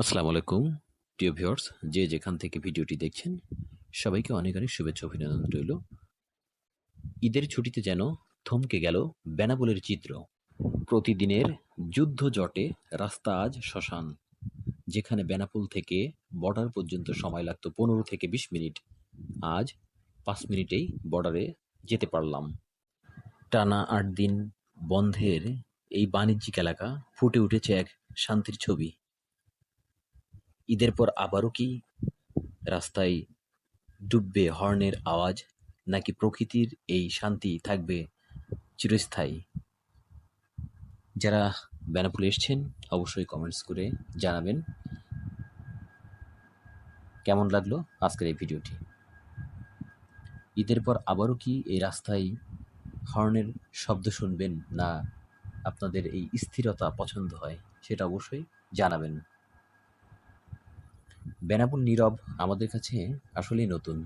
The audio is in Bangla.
আসসালামু আলাইকুম, প্রিয় ভিউয়ার্স। যে যেখান থেকে ভিডিওটি দেখছেন, সবাইকে অনেক অনেক শুভেচ্ছা, অভিনন্দন রইল। ঈদের ছুটিতে যেন থমকে গেল বেনাবলের চিত্র। প্রতিদিনের যুদ্ধ জটে রাস্তা আজ শ্মশান, যেখানে বেনাপোল থেকে বর্ডার পর্যন্ত সময় লাগতো পনেরো থেকে বিশ মিনিট। আজ পাঁচ মিনিটেই বর্ডারে যেতে পারলাম। টানা আট দিন বন্ধের এই বাণিজ্যিক এলাকা ফুটে উঠেছে এক শান্তির ছবি। ঈদের পর আবারও কি রাস্তায় ডুববে হর্নের আওয়াজ, নাকি প্রকৃতির এই শান্তি থাকবে চিরস্থায়ী? যারা বেনাপুলে এসছেন, অবশ্যই কমেন্টস করে জানাবেন। কেমন লাগল আজকের এই ভিডিওটি? ঈদের পর আবারও কি এই রাস্তায় হর্নের শব্দ শুনবেন, না আপনাদের এই স্থিরতা পছন্দ হয়, সেটা অবশ্যই জানাবেন। বেনাপুল নীরব আমাদের কাছে আসলেই নতুন।